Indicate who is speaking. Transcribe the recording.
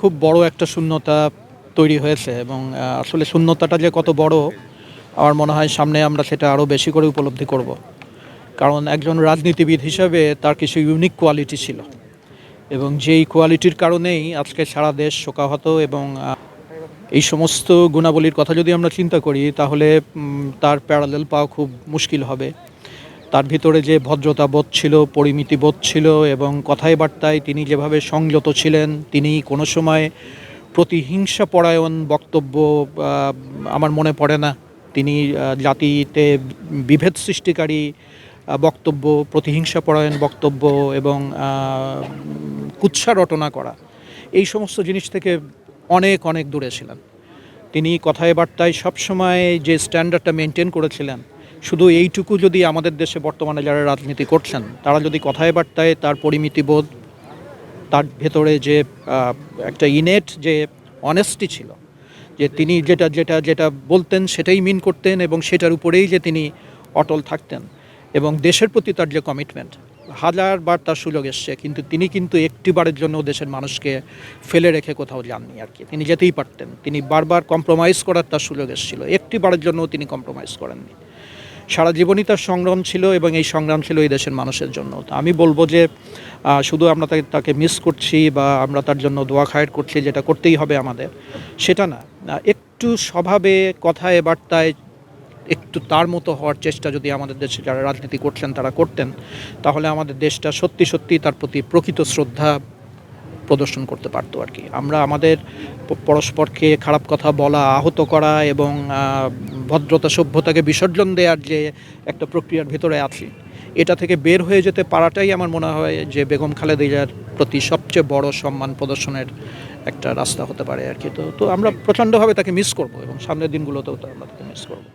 Speaker 1: খুব বড় একটা শূন্যতা তৈরি হয়েছে এবং আসলে শূন্যতাটা যে কত বড়, আমার মনে হয় সামনে আমরা সেটা আরও বেশি করে উপলব্ধি করব। কারণ একজন রাজনীতিবিদ হিসাবে তার কিছু ইউনিক কোয়ালিটি ছিল এবং যেই কোয়ালিটির কারণেই আজকে সারা দেশ শোকাহত এবং এই সমস্ত গুণাবলীর কথা যদি আমরা চিন্তা করি, তাহলে তার প্যারালেল পাওয়া খুব মুশকিল হবে। তার ভিতরে যে ভদ্রতা বোধ ছিল পরিমিতি বোধ ছিল এবং কথায় বার্তায় তিনি যেভাবে সংযত ছিলেন, তিনি কোনো সময় প্রতিহিংসা পরায়ণ বক্তব্য আমার মনে পড়ে না। তিনি জাতিতে বিভেদ সৃষ্টিকারী বক্তব্য, প্রতিহিংসা পরায়ণ বক্তব্য এবং কুৎসা রটনা করা। এই সমস্ত জিনিস থেকে অনেক অনেক দূরে ছিলেন। তিনি কথায় বার্তায় সবসময় যে স্ট্যান্ডার্ডটা মেনটেন করেছিলেন শুধু এইটুকু যদি আমাদের দেশে বর্তমানে যারা রাজনীতি করছেন, তারা যদি কথায় বার্তায় তার পরিমিতিবোধ তার ভেতরে যে একটা ইনেট যে অনেস্টি ছিল, যে তিনি যেটা যেটা যেটা বলতেন সেটাই মিন করতেন এবং সেটার উপরেই যে তিনি অটল থাকতেন এবং দেশের প্রতি তার যে কমিটমেন্ট হাজারবার তার সুযোগ এসছে, কিন্তু তিনি কিন্তু একটিবারের জন্য দেশের মানুষকে ফেলে রেখে কোথাও যাননি আর কি। তিনি যেতেই পারতেন, তিনি বারবার কম্প্রোমাইজ করার তার সুযোগ এসেছিল একটিবারের জন্য তিনি কম্প্রোমাইজ করেননি। সারা জীবনই তার সংগ্রাম ছিল এবং এই সংগ্রাম ছিল এই দেশের মানুষের জন্য। তো আমি বলব যে শুধু আমরা তাকে তাকে মিস করছি বা আমরা তার জন্য দোয়া খায়ের করছি, যেটা করতেই হবে আমাদের, সেটা না। একটু স্বভাবে, কথায়, বার্তায়, একটু তার মতো হওয়ার চেষ্টা যদি আমাদের দেশে যারা রাজনীতি করছেন, তারা করতেন, তাহলে আমাদের দেশটা সত্যি সত্যি তার প্রতি প্রকৃত শ্রদ্ধা প্রদর্শন করতে পারতো আর কি। আমরা আমাদের পরস্পরকে খারাপ কথা বলা, আহত করা এবং ভদ্রতা, সভ্যতাকে বিসর্জন দেওয়ার যে একটা প্রক্রিয়ার ভিতরে আছি, এটা থেকে বের হয়ে যেতে পারাটাই আমার মনে হয় যে বেগম খালেদিজার প্রতি সবচেয়ে বড় সম্মান প্রদর্শনের একটা রাস্তা হতে পারে আর কি। তো তো আমরা প্রচণ্ডভাবে তাকে মিস করব এবং সামনের দিনগুলোতেও আমরা তাকে মিস করব।